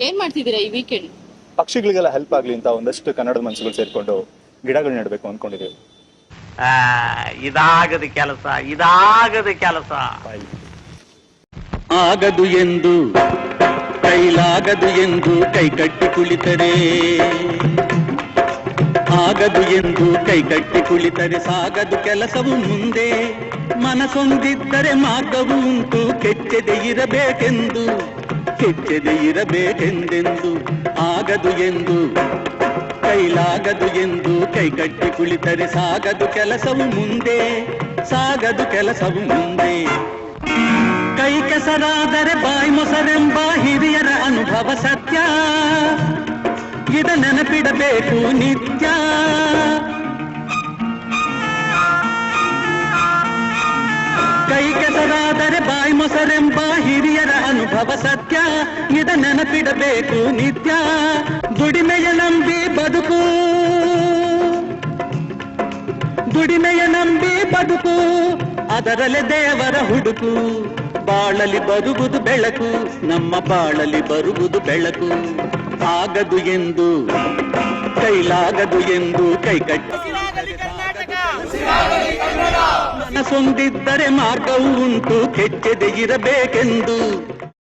ಏನ್ ಮಾಡ್ತಿದ್ದೀರಾ ಈ ವೀಕೆಂಡ್ ಪಕ್ಷಿಗಳಿಗೆಲ್ಲ ಹೆಲ್ಪ್ ಆಗ್ಲಿ ಅಂತ ಒಂದಷ್ಟು ಕನ್ನಡದ ಮನಸ್ಸುಗಳು ಸೇರ್ಕೊಂಡು ಗಿಡಗಳು ನೆಡಬೇಕು ಅನ್ಕೊಂಡಿದ್ದೀವಿ ಆ, ಇದಾಗದ ಕೆಲಸ ಇದಾಗದ ಕೆಲಸ. ಆಗದು ಎಂದು ಕೈಲಾಗದು ಎಂದು ಕೈ ಕಟ್ಟಿ ಕುಳಿತರೆ. ಆಗದು ಎಂದು ಕೈ ಕಟ್ಟಿ ಕುಳಿತರೆ ಸಾಗದು ಕೆಲಸವು ಮುಂದೆ. ಮನಸೊಂದಿದ್ದರೆ ಮಾರ್ಗವು ಉಂಟು ಕೆಚ್ಚದೆ ಇರಬೇಕೆಂದು. ಕೆಚ್ಚದೆ ಇರಬೇಕೆಂದೆಂದು ಆಗದು ಎಂದು, ಕೈಲಾಗದು ಎಂದು ಕೈಕಟ್ಟಿ ಕುಳಿತರೆ ಸಾಗದು ಕೆಲಸವು ಮುಂದೆ, ಸಾಗದು ಕೆಲಸವು ಮುಂದೆ. ಕೈ ಕೆಸರಾದರೆ ಬಾಯಿ ಮೊಸರೆಂಬ ಹಿರಿಯರ ಅನುಭವ ಸತ್ಯ, ಇದ ನೆನಪಿಡಬೇಕು ನಿತ್ಯ. ಕೈ ಕೆಸರಾದರೆ ಬಾಯಿ ಮೊಸರೆಂಬ ಹಿರಿಯರ ಅನುಭವ ಸತ್ಯ ಇದ ನೆನಪಿಡಬೇಕು ನಿತ್ಯ. ದುಡಿಮೆಯ ನಂಬಿ ಬದುಕು. ದುಡಿಮೆಯ ನಂಬಿ ಬದುಕು ಅದರಲ್ಲಿ ದೇವರ ಹುಡುಕು. ಬಾಳಲಿ ಬರುವುದು ಬೆಳಕು ನಮ್ಮ ಬಾಳಲಿ ಬರುವುದು ಬೆಳಕು. ಆಗದು ಎಂದು ಕೈಲಾಗದು ಎಂದು ಕೈಕಟ್ಟಿ ಮನಸೊಂದಿದ್ದರೆ ಮಾರ್ಗವು ಉಂಟು ಕೆಚ್ಚದೆ ಇರಬೇಕೆಂದು.